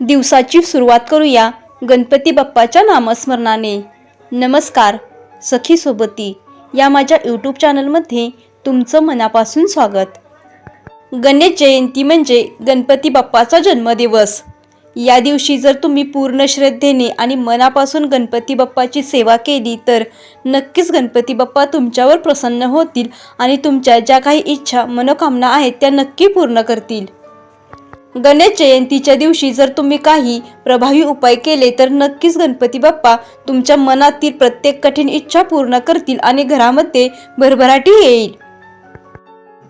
दिवसाची सुरुवात करूया गणपती बाप्पाच्या नामस्मरणाने. नमस्कार सखी सोबती. या माझ्या यूट्यूब चॅनलमध्ये तुमचं मनापासून स्वागत. गणेश जयंती म्हणजे गणपती बाप्पाचा जन्मदिवस. या दिवशी जर तुम्ही पूर्ण श्रद्धेने आणि मनापासून गणपती बाप्पाची सेवा केली तर नक्कीच गणपती बाप्पा तुमच्यावर प्रसन्न होतील आणि तुमच्या ज्या काही इच्छा मनोकामना आहेत त्या नक्की पूर्ण करतील. गणेश जयंतीच्या दिवशी जर तुम्ही काही प्रभावी उपाय केले तर नक्कीच गणपती बाप्पा तुमच्या मनातील प्रत्येक कठीण इच्छा पूर्ण करतील आणि घरामध्ये भरभराटी येईल.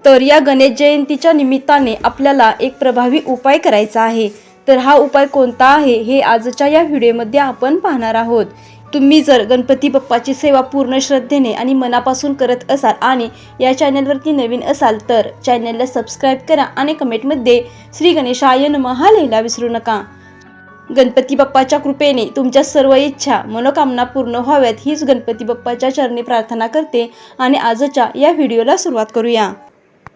तर या गणेश जयंतीच्या निमित्ताने आपल्याला एक प्रभावी उपाय करायचा आहे. तर हा उपाय कोणता आहे हे आजच्या या व्हिडिओमध्ये आपण पाहणार आहोत. तुम्ही जर गणपती बाप्पाची सेवा पूर्ण श्रद्धेने आणि मनापासून करत असाल आणि या चॅनलवरती नवीन असाल तर चॅनलला सबस्क्राईब करा आणि कमेंटमध्ये श्री गणेशाय नमः लिहायला विसरू नका. गणपती बाप्पाच्या कृपेने तुमच्या सर्व इच्छा मनोकामना पूर्ण व्हाव्यात हीच गणपती बाप्पाच्या चरणी प्रार्थना करते आणि आजच्या या व्हिडिओला सुरुवात करूया.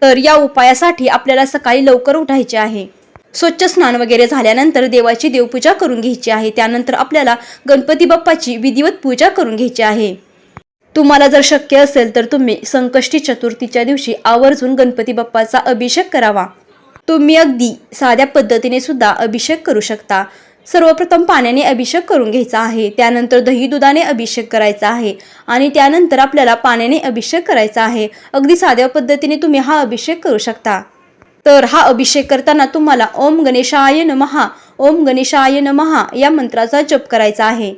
तर या उपायासाठी आपल्याला सकाळी लवकर उठायचे आहे. स्वच्छ स्नान वगैरे झाल्यानंतर देवाची देवपूजा करून घ्यायची आहे. त्यानंतर आपल्याला गणपती बाप्पाची विधिवत पूजा करून घ्यायची आहे. तुम्हाला जर शक्य असेल तर तुम्ही संकष्टी चतुर्थीच्या दिवशी आवर्जून गणपती बाप्पाचा अभिषेक करावा. तुम्ही अगदी साध्या पद्धतीने सुद्धा अभिषेक करू शकता. सर्वप्रथम पाण्याने अभिषेक करून घ्यायचा आहे. त्यानंतर दही दुधाने अभिषेक करायचा आहे आणि त्यानंतर आपल्याला पाण्याने अभिषेक करायचा आहे. अगदी साध्या पद्धतीने तुम्ही हा अभिषेक करू शकता. तर हा अभिषेक करताना तुम्हाला ओम गणेशाय नमहा ओम गणेशाय नमहा या मंत्राचा जप करायचा आहे.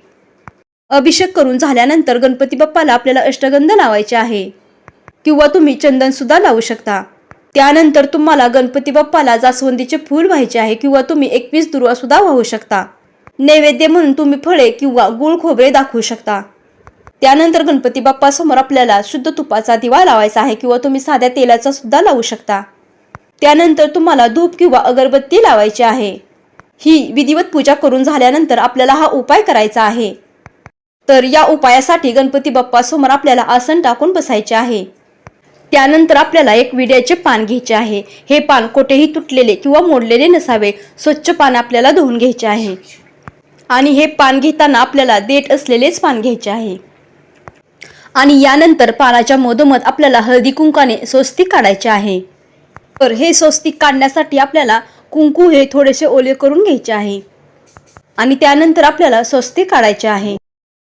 अभिषेक करून झाल्यानंतर गणपती बाप्पाला आपल्याला अष्टगंध लावायचे आहे. किंवा तुम्ही चंदन सुद्धा लावू शकता. त्यानंतर तुम्हाला गणपती बाप्पाला जास्वंदीचे फूल व्हायचे आहे किंवा तुम्ही एकवीस दुर्वा सुद्धा वाहू शकता. नैवेद्य म्हणून तुम्ही फळे किंवा गुळ खोबरे दाखवू शकता. त्यानंतर गणपती बाप्पासमोर आपल्याला शुद्ध तुपाचा दिवा लावायचा आहे किंवा तुम्ही साध्या तेलाचा सुद्धा लावू शकता. त्यानंतर तुम्हाला धूप किंवा अगरबत्ती लावायची आहे. ही विधिवत पूजा करून झाल्यानंतर आपल्याला हा उपाय करायचा आहे. तर या उपायासाठी गणपती बाप्पा समोर आपल्याला आसन टाकून बसायचे आहे. त्यानंतर आपल्याला एक विड्याचे पान घ्यायचे आहे. हे पान कोठेही तुटलेले किंवा मोडलेले नसावे स्वच्छ पान आपल्याला धुवून घ्यायचे आहे. आणि हे पान घेताना आपल्याला देठ असलेलेच पान घ्यायचे आहे. आणि यानंतर पानाच्या मधोमध आपल्याला हळदी कुंकाने स्वस्ती काढायचे आहे. तर हे स्वस्तिक काढण्यासाठी आपल्याला कुंकू हे थोडेसे ओले करून घ्यायचे आहे. आणि त्यानंतर आपल्याला स्वस्तिक काढायचे आहे.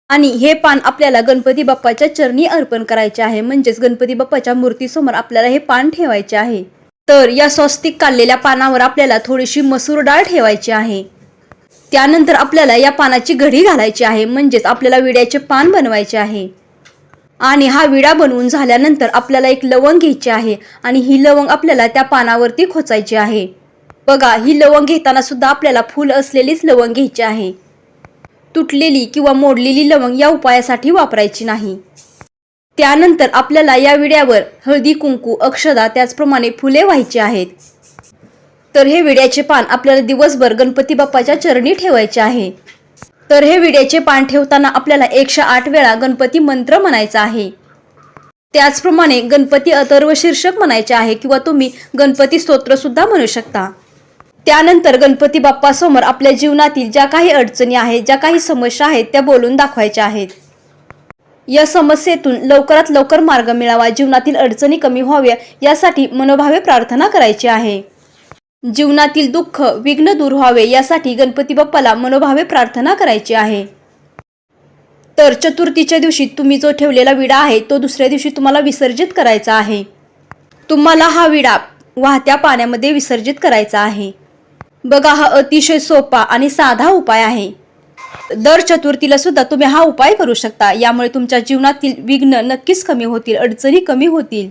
आणि हे पान आपल्याला गणपती बाप्पाच्या चरणी अर्पण करायचे आहे. म्हणजेच गणपती बाप्पाच्या मूर्तीसमोर आपल्याला हे पान ठेवायचे आहे. तर या स्वस्तिक काढलेल्या पानावर आपल्याला थोडीशी मसूर डाळ ठेवायची आहे. त्यानंतर आपल्याला या पानाची घडी घालायची आहे. म्हणजेच आपल्याला विड्याचे पान बनवायचे आहे. आणि हा विडा बनवून झाल्यानंतर आपल्याला एक लवंग घ्यायची आहे आणि ही लवंग आपल्याला त्या पानावरती खोचायची आहे. बघा ही लवंग घेताना सुद्धा आपल्याला फुल असलेलीच लवंग घ्यायची आहे. तुटलेली किंवा मोडलेली लवंग या उपायासाठी वापरायची नाही. त्यानंतर आपल्याला या विड्यावर हळदी कुंकू अक्षदा त्याचप्रमाणे फुले व्हायची आहेत. तर हे विड्याचे पान आपल्याला दिवसभर गणपती बाप्पाच्या चरणी ठेवायचे आहे. तर हे विड्याचे पान ठेवताना आपल्याला एकशे आठ वेळा गणपती मंत्र म्हणायचा आहे. त्याचप्रमाणे गणपती अथर्व शीर्षक म्हणायचे आहे किंवा तुम्ही गणपती स्तोत्र सुद्धा म्हणू शकता. त्यानंतर गणपती बाप्पासमोर आपल्या जीवनातील ज्या काही अडचणी आहेत ज्या काही समस्या आहेत त्या बोलून दाखवायच्या आहेत. या समस्येतून लवकरात लवकर मार्ग मिळावा जीवनातील अडचणी कमी व्हाव्या यासाठी मनोभावे प्रार्थना करायची आहे. जीवनातील दुःख विघ्न दूर व्हावे यासाठी गणपती बाप्पाला मनोभावे प्रार्थना करायची आहे. तर चतुर्थीच्या दिवशी तुम्ही जो ठेवलेला विडा आहे तो दुसऱ्या दिवशी तुम्हाला विसर्जित करायचा आहे. तुम्हाला हा विडा वाहत्या पाण्यामध्ये विसर्जित करायचा आहे. बघा हा अतिशय सोपा आणि साधा उपाय आहे. दर चतुर्थीला सुद्धा तुम्ही हा उपाय करू शकता. यामुळे तुमच्या जीवनातील विघ्न नक्कीच कमी होतील अडचणी कमी होतील.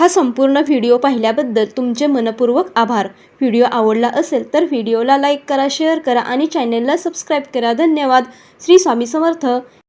हा संपूर्ण व्हिडिओ पाहिल्याबद्दल तुमचे मनपूर्वक आभार. व्हिडिओ आवडला असेल तर व्हिडिओला लाईक करा शेअर करा आणि चॅनेलला सबस्क्राईब करा. धन्यवाद. श्री स्वामी समर्थ.